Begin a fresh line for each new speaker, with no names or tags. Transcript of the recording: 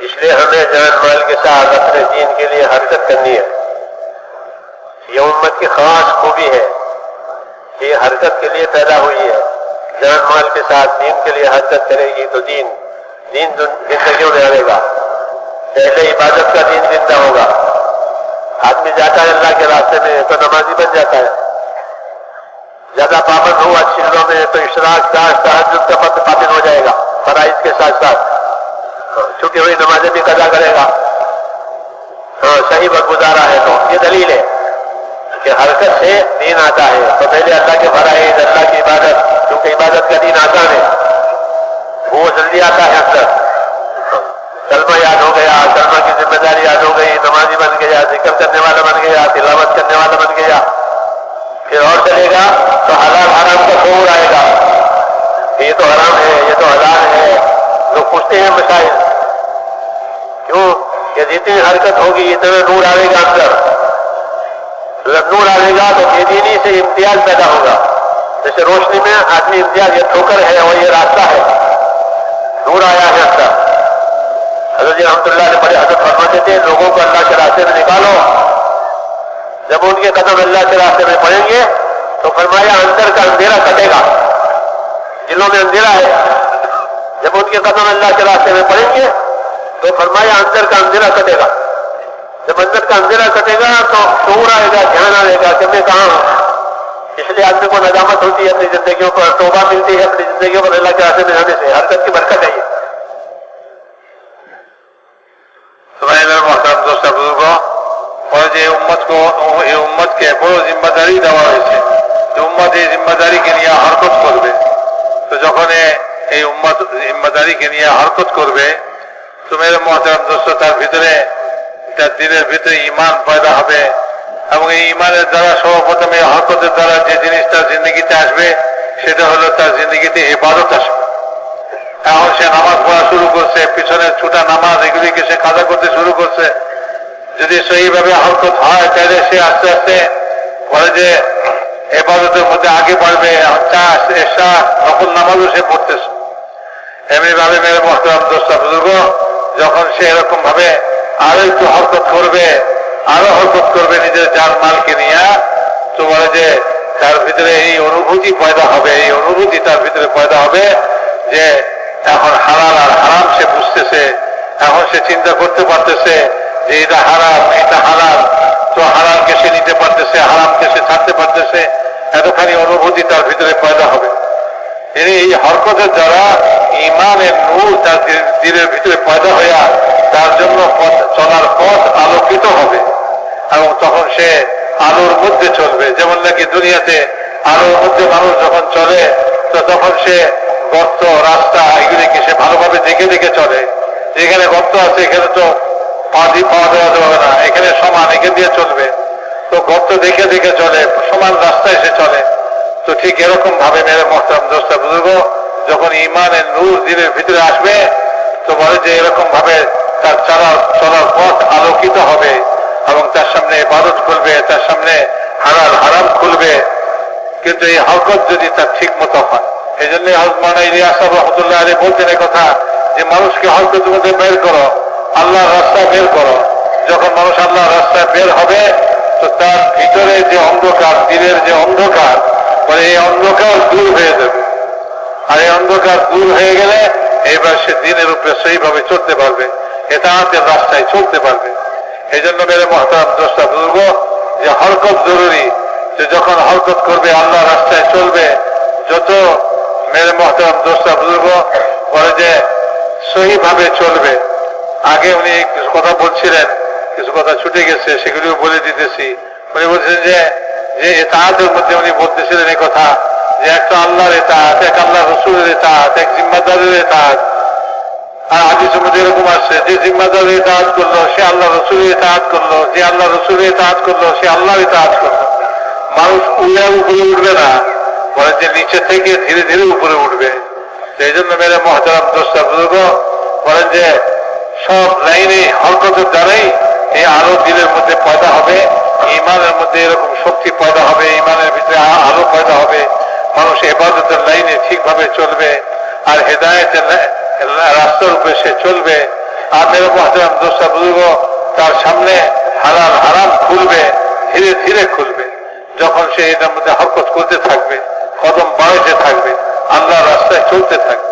اس لیے ہمیں جان مال کے ساتھ اپنے دین کے لیے حرکت کرنی ہے۔ یہ امت کی خاص خوبی ہے یہ حرکت کے لیے پیدا ہوئی ہے۔ جان مال کے ساتھ دین کے لیے حرکت کرے گی تو دین دین زندگیوں میں آئے گا۔ پہلے عبادت کا دین زندہ ہوگا۔ آدمی جاتا ہے اللہ کے راستے میں تو نمازی بن جاتا ہے۔ زیادہ پابند ہوا چیزوں میں تو اشراک کا تحجد کا پابند ہو جائے گا۔ فرائض کے ساتھ ساتھ۔ چونکہ وہی نمازیں بھی قدا کرے گا۔ ہاں، صحیح صحیح گزارا ہے تو۔ یہ دلیل ہے کہ حرکت سے دین آتا ہے۔ تو پہلے اللہ کے فرائض اللہ کی عبادت۔ کیونکہ عبادت کا دین آسان ہے۔ وہ جلدی آتا ہے اندر کلمہ یاد ہو گیا، کلمہ کی ذمہ داری یاد ہو گئی، نمازی بن گیا، ذکر کرنے والا بن گیا، تلاوت کرنے والا بن گیا۔ پھر اور چلے گا تو حلال حرام کا شور آئے گا۔ یہ تو حرام ہے، یہ تو حلال ہے۔ کرتے ہیں مسائل کیوں؟ کہ جتنی حرکت ہوگی اتنے نور آئے گا اندر۔ جب نور آئے گا تو بے دینی سے امتیاز پیدا ہوگا۔ جیسے روشنی میں آدمی امتیاز، یہ ٹھوکر ہے اور یہ راستہ ہے۔ نور آیا ہے اندر۔ حضرت جی رحمت اللہ نے بڑے حضرت فرماتے تھے، لوگوں کو اللہ کے راستے میں نکالو۔ جب ان کے قدم اللہ کے راستے میں پڑیں گے تو فرمایا، اندر کا اندھیرا کٹے گا۔ جنہوں میں اندھیرا ہے کی کے قدم اللہ کے راستے میں پڑیں گے تو فرمایا اندر کا اندھیرا کٹے گا۔ جب اندر کا اندھیرا کٹے گا تو شور آئے گا، دھیان آئے گا کہ میں کہاں ہوں۔ اس لیے آدمی کو نجامت ہوتی ہے، اپنی زندگیوں
پر توبہ ملتی ہے، اپنی زندگیوں پر اللہ کے راستے میں جانے سے حرکت کی برکت ہے یہ۔ ذمہ داری کے لیے ہر کچھ کر دے۔ کے لیے حرکت تو যখন এই উম্মত জিম্মাদারিকে নিয়ে হরকত করবে। তুমের মহতারাম তার ভিতরে, তার দিনের ভিতরে ইমান পয়দা হবে। এবং এই ইমানের দ্বারা সর্বপ্রথম এই হরকতের দ্বারা যে জিনিসটা জিন্দগিতে আসবে, সেটা হলো তার জিন্দগিতে ইবাদত আসবে। এখন সে নামাজ পড়া শুরু করছে, পিছনে ছুটা নামাজ, এগুলিকে সে কাজা করতে শুরু করছে। যদি সেইভাবে হরকত হয়, তাহলে সে আস্তে আস্তে বলে যে এবাদতের মধ্যে আগে বাড়বে। চাষ এসা নকল নামাজও সে পড়তেছে। এমনি ভাবে মেরে মহতারাম দোস্তা বুজুর্গ। যখন সে এরকম ভাবে আরও একটু হরকত করবে, আরও হরকত করবে নিজের যার মালকে নিয়ে, তো বলে যে তার ভিতরে এই অনুভূতি পয়দা হবে, এই অনুভূতি তার ভিতরে পয়দা হবে যে এখন হালাল আর হারাম সে বুঝতেছে, এখন সে চিন্তা করতে পারতেছে যে এটা হারাম, এটা হালাল। তো হারামকে সে নিতে পারতেছে, হারামকে সে ছাড়তে পারতেছে, এতখানি অনুভূতি তার ভিতরে পয়দা হবে। এই হরকতের দ্বারা ইমানের নূর তার দিলের ভিতরে পয়দা হইয়া তার জন্য চলার পথ আলোকিত হবে। এবং তখন সে আলোর মধ্যে চলবে। যেমন নাকি দুনিয়াতে আলোর মধ্যে মানুষ যখন চলে, তো তখন সে গর্ত, রাস্তা, এগুলিকে সে ভালোভাবে দেখে দেখে চলে। যেখানে গর্ত আছে, এখানে তো পা দিয়ে পাওয়া দেওয়া যাবে না। এখানে সমান এখান দিয়ে চলবে। তো গর্ত দেখে দেখে চলে, সমান রাস্তায় সে চলে। তো ঠিক এরকম ভাবে মেরে মহতারাম দোস্তা বুজুর্গ। যখন ইমানের নূর দিনের ভিতরে আসবে, তো বলে যে এরকম ভাবে তার চলার চলার পথ আলোকিত হবে এবং তার সামনে ইবাদত খুলবে তার সামনে হারাল হারাম খুলবে। কিন্তু এই হরকত যদি তার ঠিক মতো হয় এই জন্য হজমানা ইলিয়াস রহমতুল্লাহ আলী বলছেন কথা যে, মানুষকে হরকত মধ্যে বের করো, আল্লাহর রাস্তা বের করো। যখন মানুষ আল্লাহর রাস্তায় বের হবে, তো তার ভিতরে যে অন্ধকার দিনের যে অন্ধকার মানে এই অন্ধকার দূর হয়ে যাবে। অন্ধকার দূর হয়ে গেলে এবার সে দিনের উপরে সেইভাবে চলতে পারবে। এতাহাতের রাস্তায় চলতে পারবে। এই জন্য মেরে মহতারাম দোষটা বুঝব যে হরকত জরুরি, যে যখন হরকত করবে, আল্লাহ রাস্তায় চলবে, যত মেরে মহতারাম দোষটা বুঝব বলে যে সহিভাবে চলবে। আগে উনি কিছু কথা বলছিলেন, কিছু কথা ছুটে গেছে, সেগুলিও বলে দিতেছি। উনি বলছেন যে যে এতাহাতের মধ্যে উনি বলতেছিলেন এই কথা যে একটা আল্লাহর এতাহাত এক আল্লাহ রসুলের এতাহাত এক জিম্মাদারের এতাহাত আর মধ্যে এরকম আসছে যে জিম্মাদারের এতাহাত করল, সে আল্লাহ রসুলের এতাহাত করল, যে আল্লাহ রসুলের এতাহাত করল, সে আল্লাহর এতাহাত করল। মানুষ উড়ে উপরে উঠবে না বলে যে নিচে থেকে ধীরে ধীরে উপরে উঠবে। সেই জন্য মেরে মহাতারাম দোস্তা বুজুর্গ, বলেন যে সব লাইনে হরকতের দ্বারাই এই আলো দিলের মধ্যে পয়দা হবে, ইমানের মধ্যে এরকম শক্তি পয়দা হবে, ইমানের ভিতরে আলো পয়দা হবে। মানুষ এবাদতের লাইনে ঠিকভাবে চলবে, আর হেদায়তের রাস্তার উপরে সে চলবে। আর মেরে মহতারাম দোষা বুজুর্গ তার সামনে হারাল হারাম খুলবে, ধীরে ধীরে খুলবে। যখন সে এটার মধ্যে হরকত করতে থাকবে, কদম বাড়াইতে থাকবে আল্লাহ রাস্তায় চলতে থাকবে।